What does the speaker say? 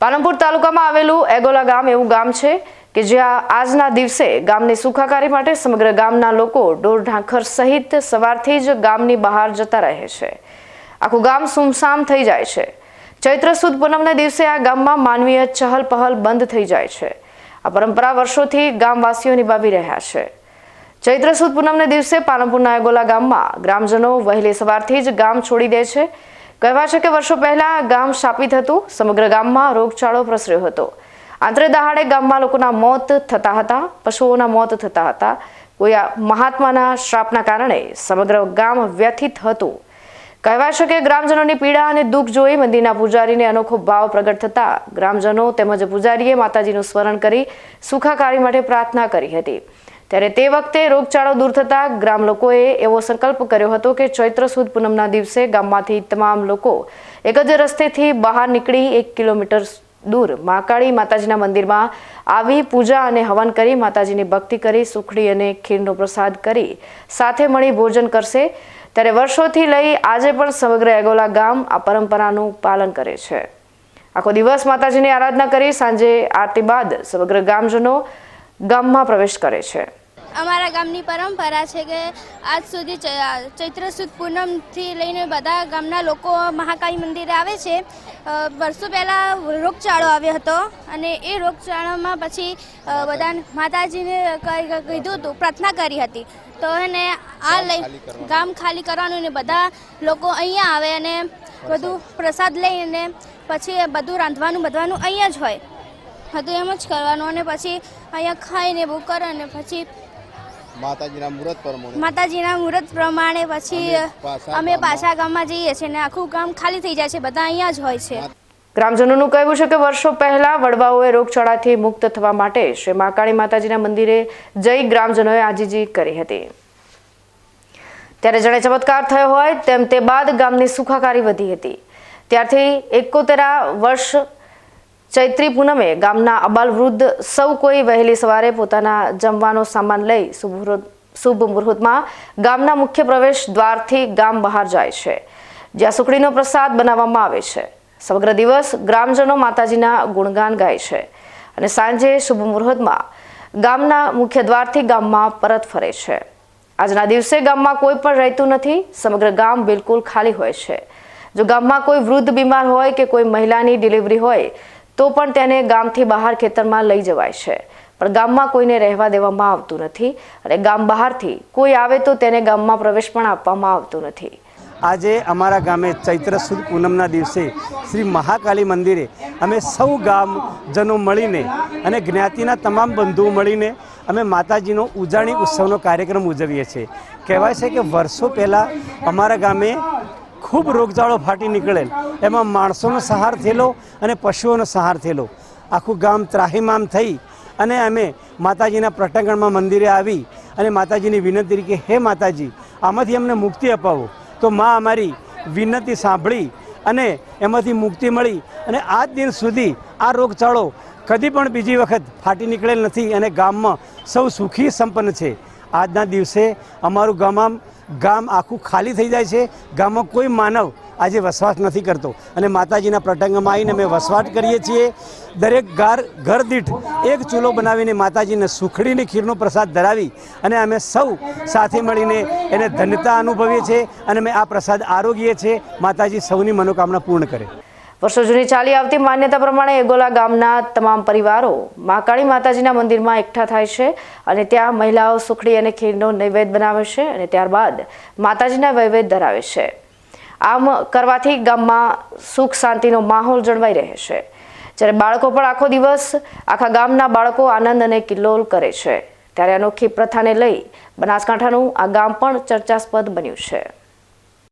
પાલનપુર તાલુકામાં આવેલું એગોલા ગામ એવું ગામ છે કે જ્યાં આજના દિવસે ગામની સુખાકારી માટે સમગ્ર ગામના લોકો ઢોર ઢાંખર સહિત સવારથી જ ગામની બહાર જતા રહે છે. આખું ગામ સુમસામ થઈ જાય છે. ચૈત્ર સુદ પૂનમના દિવસે આ ગામમાં માનવીય ચહલ પહલ બંધ થઈ જાય છે. આ પરંપરા વર્ષોથી ગામવાસીઓ નિભાવી રહ્યા છે. ચૈત્ર સુદ પૂનમના દિવસે પાલનપુરના એગોલા ગામમાં ગ્રામજનો વહેલી સવારથી જ ગામ છોડી દે છે કહેવાય છે કે વર્ષો પહેલા ગામ શાપિત હતું, સમગ્ર ગામમાં રોગચાળો પ્રસર્યો હતો. આંતરે દહાડે ગામમાં લોકોના મોત થતા હતા, પશુઓના મોત થતા હતા. કોઈ મહાત્માના શ્રાપના કારણે સમગ્ર ગામ વ્યથિત હતું. કહેવાય છે કે ગ્રામજનોની પીડા અને દુઃખ જોઈ મંદિરના પૂજારીને અનોખો ભાવ પ્રગટ થતા ગ્રામજનો તેમજ પૂજારીએ માતાજીનું સ્મરણ કરી સુખાકારી માટે પ્રાર્થના કરી હતી. ત્યારે તે વખતે રોગચાળો દૂર થતા ગ્રામ લોકોએ એવો સંકલ્પ કર્યો હતો કે ચૈત્ર સુદ પૂનમના દિવસે ગામમાંથી તમામ લોકો એક જ રસ્તેથી બહાર નીકળી એક કિલોમીટર દૂર મહાકાળી માતાજીના મંદિરમાં આવી પૂજા અને હવન કરી માતાજીની ભક્તિ કરી, સુખડી અને ખીરનો પ્રસાદ કરી સાથે મળી ભોજન કરશે. ત્યારે વર્ષોથી લઈ આજે પણ સમગ્ર એગોલા ગામ આ પરંપરાનું પાલન કરે છે. આખો દિવસ માતાજીની આરાધના કરી સાંજે આરતી બાદ સમગ્ર ગામજનો ગામમાં પ્રવેશ કરે છે. અમારા ગામની પરંપરા છે કે આજ સુધી ચૈત્ર સુદ પૂનમથી લઈને બધા ગામના લોકો મહાકાળી મંદિરે આવે છે. વર્ષો પહેલાં રોગચાળો આવ્યો હતો અને એ રોગચાળામાં પછી બધા માતાજીને કઈ- કીધું હતું પ્રાર્થના કરી હતી. તો એને આ લઈ ગામ ખાલી કરવાનું ને બધા લોકો અહીંયા આવે અને બધું પ્રસાદ લઈને પછી બધું રાંધવાનું બધવાનું અહીંયા જ હોય. બધું એમ જ કરવાનું અને પછી અહીંયા ખાઈને બહુ કરે અને પછી માતાજીના મુહૂર્ત પ્રમાણે. માતાજીના મુહૂર્ત પ્રમાણે પછી અમે પાછા ગામમાં- જઈએ છીએ ને આખું ગામ ખાલી થઈ જાય છે બધા અહીંયા જ હોય છે. ગ્રામજનોનું કહેવું છે કે વર્ષો પહેલા વડવાઓએ રોગચાળાથી મુક્ત થવા માટે શ્રી મહાકાળી માતાજીના મંદિરે જઈ ગ્રામજનોએ આજીજી કરી હતી. ત્યારે જાણે ચમત્કાર થયો હોય તેમ તે બાદ ગામની સુખાકારી વધી હતી. ત્યારથી એકોતેરા વર્ષ ચૈત્રી પૂનમે ગામના અબાલ વૃદ્ધ સૌ કોઈ વહેલી સવારે પોતાના જમવાનો સામાન લઈ શુભ મુહૂર્ત- શુભ મુહૂર્તમાં ગામના મુખ્ય પ્રવેશ દ્વારથી ગામ બહાર જાય છે. જ્યાં સુખડીનો પ્રસાદ બનાવવામાં આવે છે. સમગ્ર દિવસ ગ્રામજનો માતાજીના ગુણગાન ગાય છે અને સાંજે શુભ મુહૂર્તમાં ગામના મુખ્ય દ્વારથી ગામમાં પરત ફરે છે. આજના દિવસે ગામમાં કોઈ પણ રહેતું નથી. સમગ્ર ગામ બિલકુલ ખાલી હોય છે. જો ગામમાં કોઈ વૃદ્ધ બીમાર હોય કે કોઈ મહિલાની ડિલિવરી હોય તો પણ તેને ગામથી બહાર ખેતરમાં લઈ જવાય છે. પણ ગામમાં કોઈને રહેવા દેવામાં આવતું નથી અને ગામ બહારથી કોઈ આવે તો તેને ગામમાં પ્રવેશ પણ આપવામાં આવતો નથી. આજે અમારા ગામે ચૈત્ર સુદ પૂનમના દિવસે શ્રી મહાકાલી મંદિરે અમે સૌ ગામજનો મળીને અને જ્ઞાતિના તમામ બંધુઓ મળીને અમે માતાજીનો ઉજાણી ઉત્સવનો કાર્યક્રમ ઉજવીએ છીએ. કહેવાય છે કે વર્ષો પહેલાં અમારા ગામે ખૂબ રોગચાળો ફાટી નીકળેલ એમાં માણસોનો સહાર થયેલો અને પશુઓનો સહાર થયેલો. આખું ગામ ત્રાહીમામ થઈ અને અમે માતાજીના પ્રટાંગણમાં મંદિરે આવી અને માતાજીની વિનંતી કે, હે માતાજી, આમાંથી અમને મુક્તિ અપાવો. તો માં અમારી વિનંતી સાંભળી અને એમાંથી મુક્તિ મળી અને આજ દિન સુધી આ રોગચાળો કદી પણ બીજી વખત ફાટી નીકળેલ નથી અને ગામમાં સૌ સુખી સંપન્ન છે. આજના દિવસે અમારું ગામ ગામ આખું ખાલી થઈ જાય છે. ગામમાં કોઈ માનવ આજે વસવાટ નથી કરતો. અને માતાજીના પ્રટંગમાં આવીને અમે વસવાટ કરીએ છીએ. દરેક ઘર ઘર દીઠ એક ચૂલો બનાવીને માતાજીને સુખડીને ખીરનો પ્રસાદ ધરાવી અને અમે સૌ સાથે મળીને એને ધન્યતા અનુભવીએ છીએ અને અમે આ પ્રસાદ આરોગીએ છીએ. માતાજી સૌની મનોકામના પૂર્ણ કરે. વર્ષો જૂની ચાલી આવતી માન્યતા પ્રમાણે એગોલા ગામના તમામ પરિવારો મહાકાળી માતાજીના મંદિરમાં એકઠા થાય છે અને ત્યાં મહિલાઓ સુખડી અને ખીરનો નૈવેદ્ય બનાવે છે અને ત્યારબાદ માતાજીના વૈવેદ ધરાવે છે. આમ કરવાથી ગામમાં સુખ શાંતિનો માહોલ જળવાઈ રહે છે. જ્યારે બાળકો પણ આખો દિવસ આખા ગામના બાળકો આનંદ અને કિલ્લોલ કરે છે. ત્યારે અનોખી પ્રથાને લઈ બનાસકાંઠાનું આ ગામ પણ ચર્ચાસ્પદ બન્યું છે.